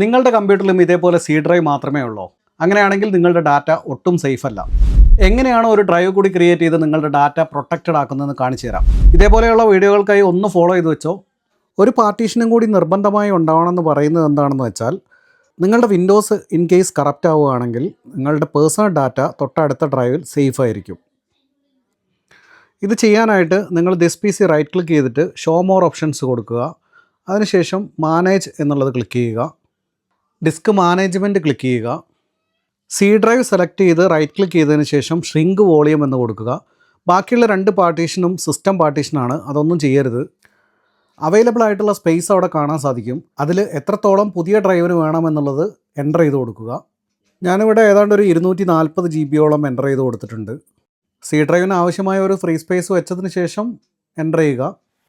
നിങ്ങളുടെ കമ്പ്യൂട്ടറിലും ഇതേപോലെ C drive മാത്രമേ ഉള്ളൂ? അങ്ങനെയാണെങ്കിൽ നിങ്ങളുടെ ഡാറ്റ ഒട്ടും സേഫ് അല്ല എങ്ങനെയാണ് ഒരു ഡ്രൈവ് കൂടി ക്രിയേറ്റ് ചെയ്ത് നിങ്ങളുടെ ഡാറ്റ പ്രൊട്ടക്റ്റഡ് ആക്കുന്നതെന്ന് കാണിച്ചു തരാം. ഇതേപോലെയുള്ള വീഡിയോകൾക്കായി ഒന്ന് ഫോളോ ചെയ്ത് വെച്ചോ. ഒരു പാർട്ടീഷനും കൂടി നിർബന്ധമായി ഉണ്ടാവണമെന്ന് പറയുന്നത് എന്താണെന്ന് വെച്ചാൽ നിങ്ങളുടെ വിൻഡോസ് ഇൻ കേസ് കറപ്റ്റ് ആവുകയാണെങ്കിൽ നിങ്ങളുടെ പേഴ്സണൽ ഡാറ്റ തൊട്ടടുത്ത ഡ്രൈവിൽ സേഫ് ആയിരിക്കും. ഇത് ചെയ്യാനായിട്ട് നിങ്ങൾ this P C right click ചെയ്തിട്ട് ഷോ മോർ ഓപ്ഷൻസ് കൊടുക്കുക. അതിനുശേഷം മാനേജ് എന്നുള്ളത് ക്ലിക്ക് ചെയ്യുക. ഡിസ്ക് മാനേജ്മെന്റ് ക്ലിക്ക് ചെയ്യുക. സി ഡ്രൈവ് സെലക്ട് ചെയ്ത് റൈറ്റ് ക്ലിക്ക് ചെയ്തതിന് ശേഷം ഷ്രിങ്ക് വോളിയം എന്ന് കൊടുക്കുക. ബാക്കിയുള്ള രണ്ട് പാർട്ടീഷനും സിസ്റ്റം പാർട്ടീഷനാണ് അതൊന്നും ചെയ്യരുത്. അവൈലബിൾ ആയിട്ടുള്ള സ്പേസ് അവിടെ കാണാൻ സാധിക്കും. അതിൽ എത്രത്തോളം പുതിയ ഡ്രൈവിന് വേണമെന്നുള്ളത് എന്റർ ചെയ്ത് കൊടുക്കുക. ഞാനിവിടെ ഏതാണ്ട് ഒരു ഇരുന്നൂറ്റി നാൽപ്പത് ജി ബിയോളം എന്റർ ചെയ്ത് കൊടുത്തിട്ടുണ്ട്. സി ഡ്രൈവിന് ആവശ്യമായ ഒരു ഫ്രീ സ്പേസ് വെച്ചതിന് ശേഷം എന്റർ ചെയ്യുക.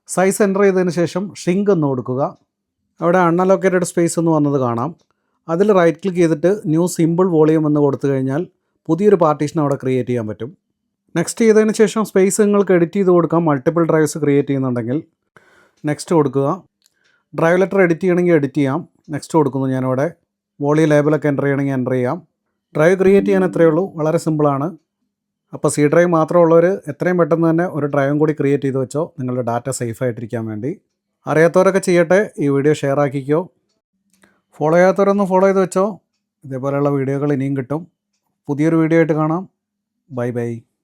സൈസ് എന്റർ ചെയ്തതിന് ശേഷം ഷിങ്ക് എന്ന് കൊടുക്കുക. അവിടെ അൺഅലോക്കേറ്റഡ് സ്പേസ് എന്ന് വന്നത് കാണാം. അതിൽ റൈറ്റ് ക്ലിക്ക് ചെയ്തിട്ട് ന്യൂ സിമ്പിൾ വോളിയം എന്ന് കൊടുത്തു കഴിഞ്ഞാൽ പുതിയൊരു പാർട്ടീഷൻ അവിടെ ക്രിയേറ്റ് ചെയ്യാൻ പറ്റും. നെക്സ്റ്റ് ചെയ്തതിന് ശേഷം സ്പേസ് നിങ്ങൾക്ക് എഡിറ്റ് ചെയ്ത് കൊടുക്കാം. മൾട്ടിപ്പിൾ ഡ്രൈവ്സ് ക്രിയേറ്റ് ചെയ്യുന്നുണ്ടെങ്കിൽ നെക്സ്റ്റ് കൊടുക്കുക. ഡ്രൈവ് ലെറ്റർ എഡിറ്റ് ചെയ്യണമെങ്കിൽ എഡിറ്റ് ചെയ്യാം. നെക്സ്റ്റ് കൊടുക്കുന്നു ഞാനിവിടെ. വോളി ലേബലൊക്കെ എന്റർ ചെയ്യണമെങ്കിൽ എന്റർ ചെയ്യാം. ഡ്രൈവ് ക്രിയേറ്റ് ചെയ്യാൻ എത്രയേ ഉള്ളൂ? വളരെ സിമ്പിളാണ് അപ്പോൾ സി ഡ്രൈവ് മാത്രമുള്ളവർ എത്രയും പെട്ടെന്ന് തന്നെ ഒരു ഡ്രൈവും കൂടി ക്രിയേറ്റ് ചെയ്ത് വെച്ചോ. നിങ്ങളുടെ ഡാറ്റ സേഫ് ആയിട്ടിരിക്കാൻ വേണ്ടി. അറിയാത്തവരൊക്കെ ചെയ്യട്ടെ. ഈ വീഡിയോ ഷെയർ ആക്കിക്കോ. ഫോളോ ചെയ്യാത്തവരൊന്ന് ഫോളോ ചെയ്ത് വെച്ചോ. ഇതേപോലെയുള്ള വീഡിയോകൾ ഇനിയും കിട്ടും. പുതിയൊരു വീഡിയോ ആയിട്ട് കാണാം. Bye bye